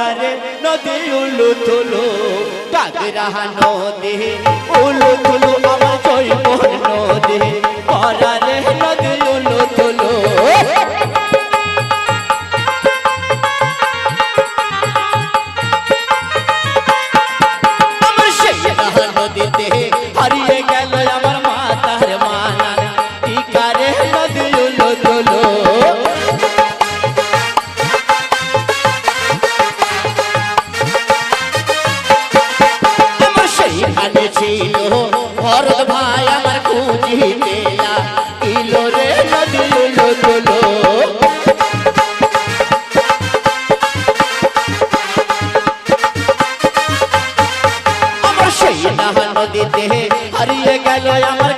পরারে নদী উলু তুলু ডাগরাহা নদী উলু তুলু আমার জৈব নদী পরারে সেইখানে ছিল। ভরত ভাই আমার খুঁজি মেলা। ইলো রে আমার সেই নদীতে হারিয়ে গেল আমার